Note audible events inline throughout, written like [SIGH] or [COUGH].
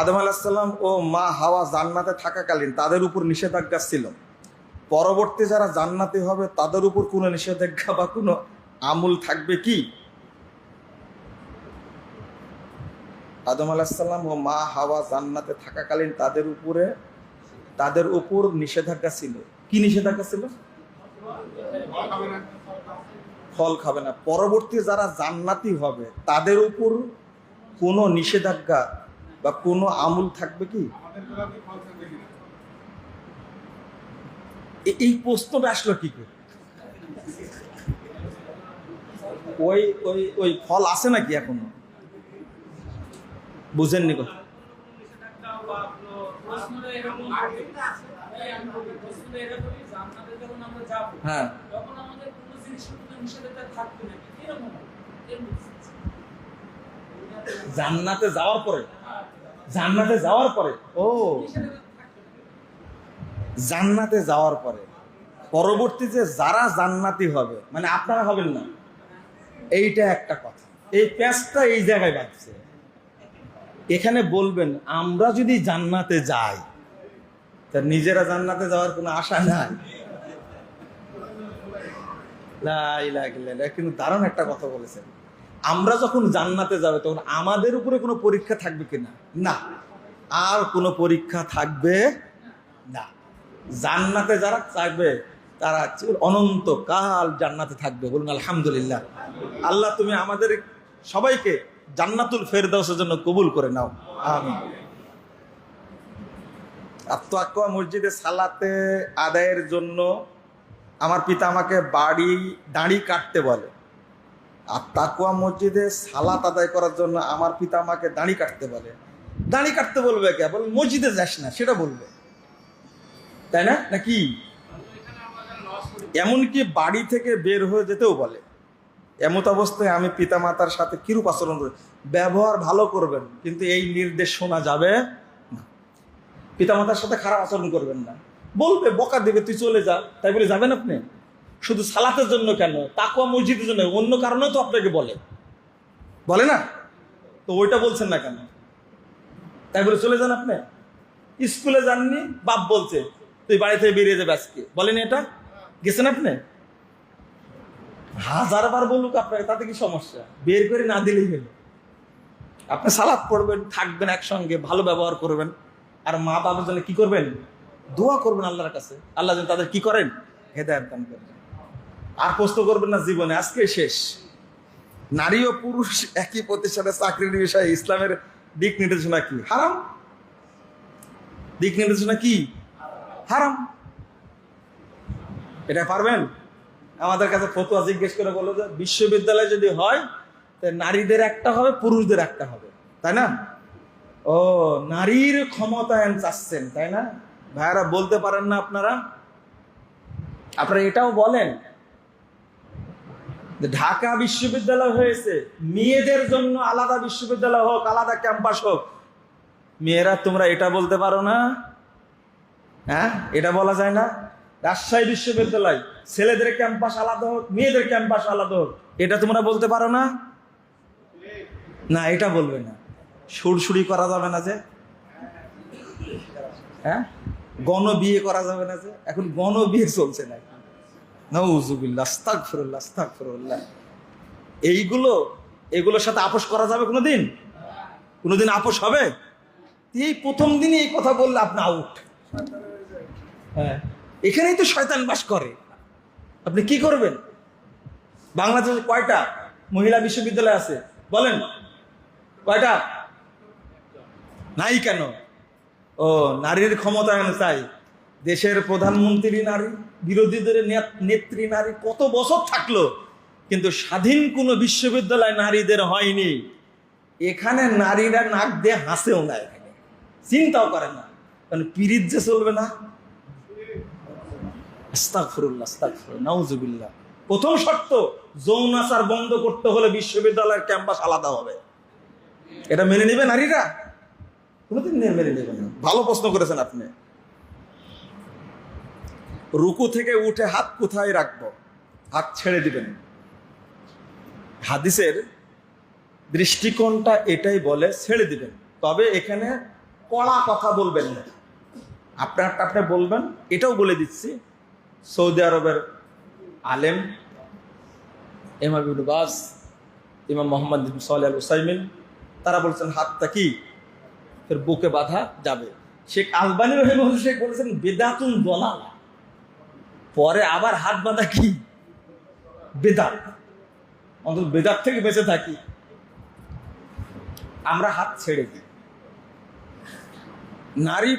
আদম আলাহিসাল্লাম ও মা হাওয়া জান্নাতে থাকাকালীন তাদের উপর নিষেধাজ্ঞা ছিল। পরবর্তী যারা জান্নাতি হবে, তাদের উপর কোনো নিষেধাজ্ঞা বা কোনো আমূল থাকবে কি? আদম আলাহিসাল্লাম ও মা হাওয়া জান্নাতে থাকাকালীন তাদের উপরে, তাদের উপর নিষেধাজ্ঞা ছিল। কি নিষেধাজ্ঞা ছিল? ফল খাবে না। পরবর্তী যারা জান্নাতি হবে, তাদের উপর কোনো নিষেধাজ্ঞা বা কোনো আমূল থাকবে কি? এই প্রশ্নটা আসলো কি করে? ওই ওই ওই ফল আছে নাকি এখনও? বুঝেননি কথা। হ্যাঁ। জান্নাতে যাওয়ার পরে জান্নাতে যাওয়ার পরে ও। জান্নাতে যাওয়ার পরে পরবর্তীতে যারা জান্নাতি হবে মানে আপনারা হবেন না এইটা একটা কথা। এই প্যাচটা এই জায়গায় বাঁধছে। এখানে বলবেন আমরা যদি জান্নাতে যাই তা নিজেরা জান্নাতে যাওয়ার কোনো আশা নাই। কিন্তু দারুণ একটা কথা বলেছেন। আমরা যখন জান্নাতে যাবে, তখন আমাদের উপরে কোনো পরীক্ষা থাকবে কিনা না? আর কোনো পরীক্ষা থাকবে না। জান্নাতে যারা থাকবে, তারা অনন্ত কাল জান্নাতে থাকবে। বলুন, আলহামদুলিল্লাহ। আল্লাহ, তুমি আমাদের সবাইকে জান্নাতুল ফেরদাউসের জন্য কবুল করে নাও। আমি আত্মাকুয়া মসজিদে সালাতে আদায়ের জন্য আমার পিতা আমাকে বাড়ি, দাঁড়ি কাটতে বলে। আর তাকুয়া মসজিদে সালাত আদায় করার জন্য আমার পিতা আমাকে দাড়ি কাটতে বলে। দাঁড়ি কাটতে বলবে কে? বল, মসজিদে যাস না। সেটা বলবে। তাই না? নাকি এমনকি বাড়ি থেকে বের হয়ে যেতেও বলে। এমত অবস্থায় আমি পিতা মাতার সাথে কিরূপ আচরণ করি? ব্যবহার ভালো করবেন, কিন্তু এই নির্দেশ শোনা যাবে না। পিতামাতার সাথে খারাপ আচরণ করবেন না। বলবে, বকা দেবে, তুই চলে যা। তাই বলে, যাবেন আপনি? শুধু সালাতের জন্য কেন? তাকুয়া মসজিদের জন্য? অন্য কারণেও তো আপনাকে বলে। বলে না? তো ওইটা বলছেন না কেন? তাই বলে চলে যান আপনি। স্কুলে যাননি, বাপ বলছে, তুই বাড়ি থেকে বেরিয়ে যাবে আজকে। বলেনি এটা? গেছেন আপনি? হাজার বার বলুক আপনাকে, তাতে কি সমস্যা? বের করে না দিলেই হলো। আপনি সালাদ পড়বেন, থাকবেন একসঙ্গে, ভালো ব্যবহার করবেন। আর মা বাবার জন্য কি করবেন? দোয়া করবেন আল্লাহর কাছে। আল্লাহ যেন তাদের কি করেন? হেদায়ত দান করবেন আর প্রশ্ন করবেন না, জীবনে আজকে শেষ। নারী ও পুরুষ একই প্রতিষ্ঠানে চাকরির বিষয়ে ইসলামের দিক নির্দেশনা কি? হারাম? দিক নির্দেশনা কি? হারাম। এটা পারবেন? আমাদের কাছে ফতুয়া জিজ্ঞেস করে বলো যে, বিশ্ববিদ্যালয় যদি হয় নারীদের একটা হবে, পুরুষদের একটা হবে। তাই না? ও, নারীর ক্ষমতায়ন চাচ্ছেন, তাই না? ভাইয়ারা, বলতে পারেন না আপনারা? আপনারা এটাও বলেন। ঢাকা বিশ্ববিদ্যালয় হয়েছে, মেয়েদের জন্য আলাদা বিশ্ববিদ্যালয় হোক, আলাদা ক্যাম্পাস হোক। মেয়েরা, তোমরা এটা বলতে পারো না? হ্যাঁ? এটা বলা যায় না? রাজশাহী বিশ্ববিদ্যালয়, ছেলেদের ক্যাম্পাস আলাদা হোক, মেয়েদের ক্যাম্পাস আলাদা হোক, এটা তোমরা বলতে পারো না? না, এটা বলবে না। সুরসুরি করা যাবে না যে। হ্যাঁ? গণ বিয়ে করা যাবে না যে। এখন গণ বিয়ে চলছে না এইগুলো, এগুলোর সাথে আপোষ করা যাবে কোনোদিন? কোনোদিন আপোষ হবে? এই প্রথম দিনই এই কথা বললে আপনি আউট হ্যাঁ এখানেই তো শয়তান বাস করে। আপনি কি করবেন? বাংলাদেশে কয়টা মহিলা বিশ্ববিদ্যালয় আছে? বলেন। কয়টা? নাই কেন? ও, নারীর ক্ষমতায়ন চাই। দেশের প্রধানমন্ত্রী নারী, বিরোধীদের নেত্রী নারী কত বছর থাকল, কিন্তু স্বাধীন কোনো বিশ্ববিদ্যালয় নারীদের হয়নি। এখানে নারীরা নাক দিয়ে হাসেও না এখানে। চিন্তাও করে না। কারণ পিরিত যে চলবে না। প্রথম শর্ত, যৌন আচার বন্ধ করতে হলে বিশ্ববিদ্যালয়ের ক্যাম্পাস আলাদা হবে। এটা মেনে নেবে নারীরা? কোনোদিন মেনে নেবে না। ভালো প্রশ্ন করেছেন আপনি। রুকু থেকে উঠে হাত কোথায় রাখব? হাত ছেড়ে দিবেন। হাদিসের দৃষ্টিকোণটা এটাই বলে, ছেড়ে দিবেন। তবে এখানে কড়া কথা বলবেন না। আপনারটা আপনি বলবেন, এটাও বলে দিচ্ছি। সৌদি আরবের আলেম বাস ইমাম মোহাম্মদ আল উসাইমিন তারা বলছেন, হাতটা কি? বুকে বাঁধা যাবে। শেখ আলবানী রহিমুল শেখ বলেছেন, বেদাতুন দলালা। পরে আবার হাত বাঁধা কি? বেদাত। অন্তত বেদাত থেকে বেঁচে থাকি। আমরা হাত ছেড়ে দিই। নারী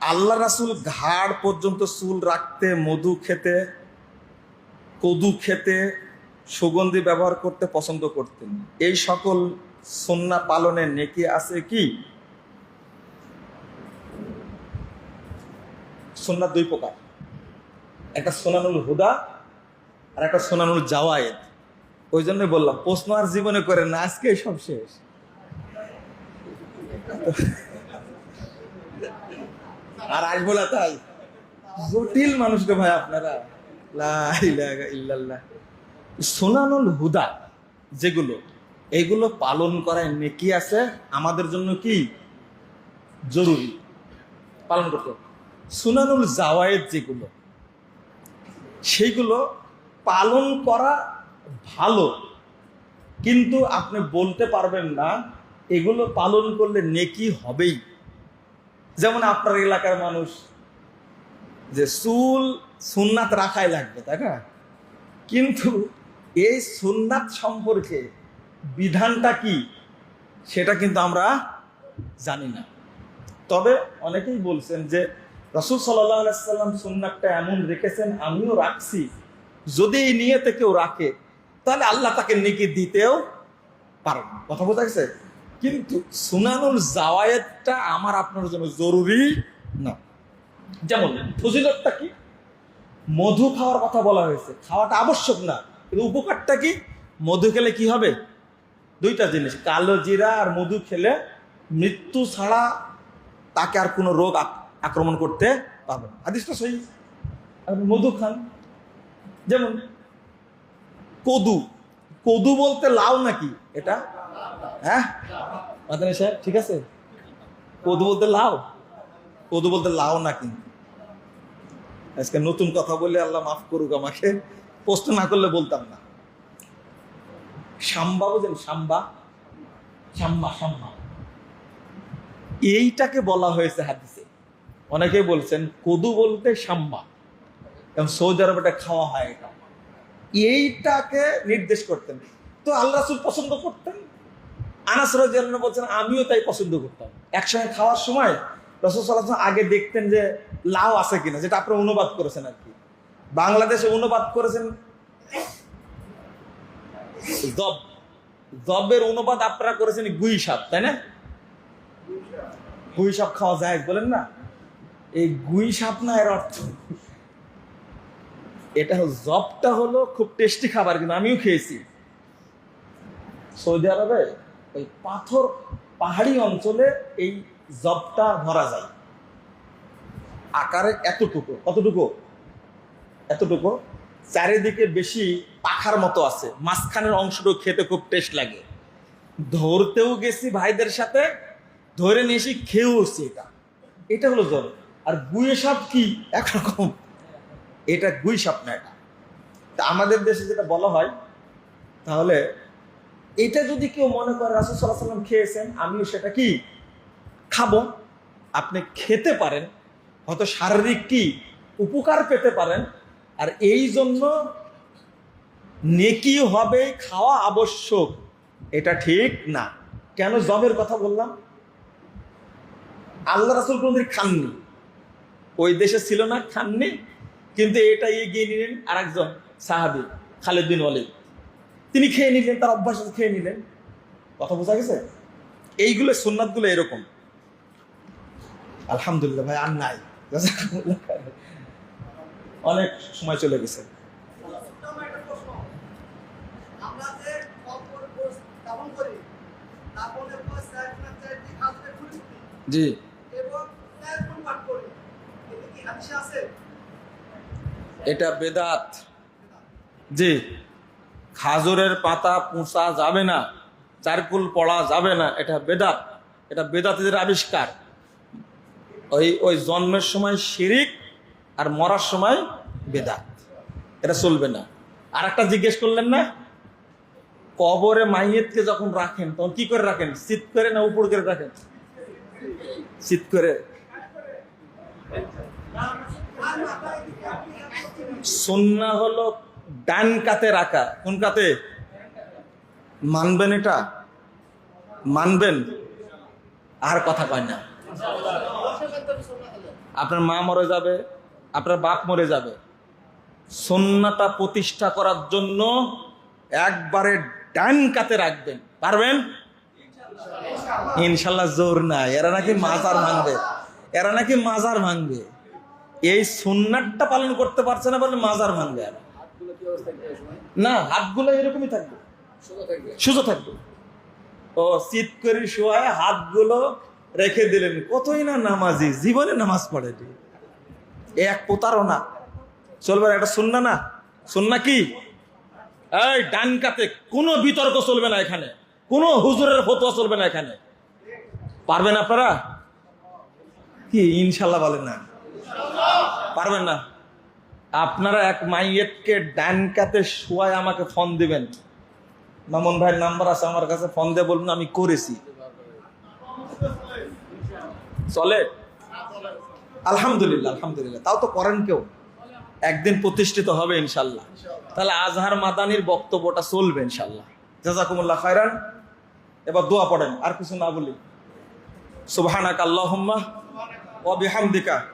আল্লাহ রাসুল ঘাড় পর্যন্ত চুল রাখতে, মধু খেতে, কদু খেতে, সুগন্ধি ব্যবহার করতে পছন্দ করতেন। এই সকল সন্না পালনের নেকি আছে কি? সন্না দুই প্রকার। একটা সোনানুল হুদা আর একটা সোনানুল জাওয়ায়েদ। ওই জন্যই বললাম, প্রশ্ন আর জীবনে করে না, আজকে সব শেষ। আর আসব না তাই। জটিল মানুষ রে ভাই আপনারা। সোনানুল হুদা যেগুলো, এগুলো পালন করায় নেকি আছে, আমাদের জন্য কি জরুরি? পালন করতে। সুনানুল জাওয়ায়েদ যেগুলো সেইগুলো পালন করা ভালো, কিন্তু আপনি বলতে পারবেন না, এগুলো পালন করলে নেকি হবেই। যেমন আপনার এলাকার মানুষ, যে চুল সুন্নাত রাখাই লাগবে, তাই না? কিন্তু এই সুন্নাত সম্পর্কে বিধানটা কি, সেটা কিন্তু আমরা জানি না। তবে অনেকেই বলছেন যে রসুল সাল্লাম সুন্নাতটা এমন রেখেছেন, আমিও রাখছি। যদি এই নিয়েতে কেউ রাখে, তাহলে আল্লাহ তাকে নেকি দিতেও পারেন কথা বোঝা গেছে? কিন্তু সুনানুল জাওয়ায়েতটা আমার আপনার জন্য জরুরি না। যেমন, ফজিলতটা কি? মধু খাওয়ার কথা বলা হয়েছে। খাওয়াটা আবশ্যক না, কিন্তু উপকারটা কি? মধু খেলে কি হবে? দুইটা জিনিস, কালো জিরা আর মধু খেলে মৃত্যু ছাড়া তাকে আর কোনো রোগ আক্রমণ করতে পারবে না। সহি। মধু খান, যেমন কদু কদু বলতে লাউ নাকি? এটা? হ্যাঁ? সাহেব, ঠিক আছে? কদু বলতে লাউ? কদু বলতে লাউ না কিন্তু আজকে নতুন কথা বলে আল্লাহ মাফ করুক আমাকে। প্রশ্ন না করলে বলতাম না। সাম্বা বুঝেন, সাম্বা? সাম্বা সাম্বা। এইটাকে বলা হয়েছে হাদিসে। অনেকেই বলছেন, কদু বলতে সাম্বা। এবং সৌদি আরবে এটা খাওয়া হয় এটা। এইটাকে নির্দেশ করতেন। তো আল্লাহ পছন্দ করতেন? আনাস বলছেন, আমিও তাই পছন্দ করতাম। একসঙ্গে খাওয়ার সময় রসুল আগে দেখতেন যে লাউ আছে কিনা, যেটা আপনি অনুবাদ করেছেন আর কি। বাংলাদেশে অনুবাদ করেছেন? জব জবের অনুবাদ আপনারা করেছেন গুই সাপ তাই না? গুই সাপ খাওয়া যায় বলেন না? এই গুই সাপ না এর অর্থ এটা জবটা হলো খুব টেস্টি খাবার কিন্তু আমিও খেয়েছি। সৌদি আরবে ওই পাথর পাহাড়ি অঞ্চলে এই জবটা ধরা যায়। আকারে এতটুকু, কতটুকু? এতটুকু। চারিদিকে বেশি পাখার মতো আছে। মাঝখানের অংশটা খেতে খুব টেস্ট লাগে। ধরতেও গেছি ভাইদের সাথে, ধরে নিয়ে এসে খেয়েওছি এটা। এটা হলো জল আর গুয়ে সাপ কি? একরকম। এটা গুই সাপ না এটা। তা আমাদের দেশে যেটা বলা হয়, তাহলে এটা যদি কেউ মনে করে রাসুল সাল্লাহ সাল্লাম খেয়েছেন, আমিও সেটা কি খাব? আপনি খেতে পারেন, হয়তো শারীরিক কি উপকার পেতে পারেন, আর এই জন্য নেকি হবে, খাওয়া আবশ্যক। এটা ঠিক না। কেন জবের কথা বললাম? আল্লাহ রাসুল কোনদিন খাননি। ওই দেশে ছিল না, খাননি, কিন্তু এটা এগিয়ে নিলেন আর একজন সাহাবি, খালেদ বিন ওয়ালিদ। তিনি খেয়ে নিলেন, তার অভ্যাস খেয়ে নিলেন। কথা বোঝা গেছে? এইগুলো সুন্নাতগুলো এরকম। আলহামদুলিল্লাহ ভাই, আর নাই। [LAUGHS] অনেক সময় চলে গেছে। ছোট্ট একটা প্রশ্ন। আমরা যে কবর গোস স্থাপন করি, স্থাপনের পর চার গুণা চারটি খাদ্যে খুলি খুলি জি এবং চার গুণ পাঠ করি। এতে কি হাদিসে আছে? এটা বেদাত। জি। খাজুরের পাতা পুষা যাবে না চারকুল পড়া যাবে না এটা বেদাত। এটা বেদাতিদের আবিষ্কার। ওই ওই জন্মের সময় শিরিক আর মরার সময় বেদাত। এটা চলবে না। আর একটা জিজ্ঞেস করলেন না? কবরে মাইয়েতকে যখন রাখেন তখন কি করে রাখেন? শীত করে না উপর করে রাখেন? শীত করে। সন্না হলো ডান কাতে রাখা। কোন কাতে? মানবেন এটা? মানবেন? আর কথা কয় না। আপনার মা মরে যাবে, আপনার বাপ মরে যাবে। সন্নাটা প্রতিষ্ঠা করার জন্য একবারে ডান কাতে রাখবেন। পারবেন? ইনশাল্লাহ জোর নাই এরা নাকি মাজার ভাঙবে। এরা নাকি মাজার ভাঙবে। এই সুন্নাতটা পালন করতে পারছে না বলে মাজার ভাঙবে আর না, হাতগুলো এরকমই থাকবে। সুযোগ থাকবে। ও, শীত করে শোয়ায় হাতগুলো রেখে দিলেন। কতই না নামাজি, জীবনে নামাজ পড়েনি এ এক প্রতারণা চলবে এটা শুননা না? শুননা কি? এই, ডান কাতে কোনো বিতর্ক চলবে না এখানে। কোনো হুজুরের ফতোয়া চলবে না এখানে। পারবেন আপনারা? কি, ইনশাল্লাহ বলেন না। পারবেন না। আপনারা এক মাইয়েতকে ডান কাতে শোয়ায় আমাকে ফোন দিবেন। মামুন ভাইয়ের নাম্বার আছে আমার কাছে, ফোন দিয়ে বলুন আমি করেছি। চলে? আলহামদুলিল্লাহ আলহামদুলিল্লাহ। তাও তো করেন কেউ? একদিন প্রতিষ্ঠিত হবে ইনশাল্লাহ। তাহলে আজহার মাদানির বক্তব্যটা চলবে ইনশাল্লাহ। জাজাকুমুল্লাহ খায়রান। এবার দোয়া পড়েন, আর কিছু না বলি। সুবহানাক আল্লাহুম্মা ওয়া বিহামদিকা।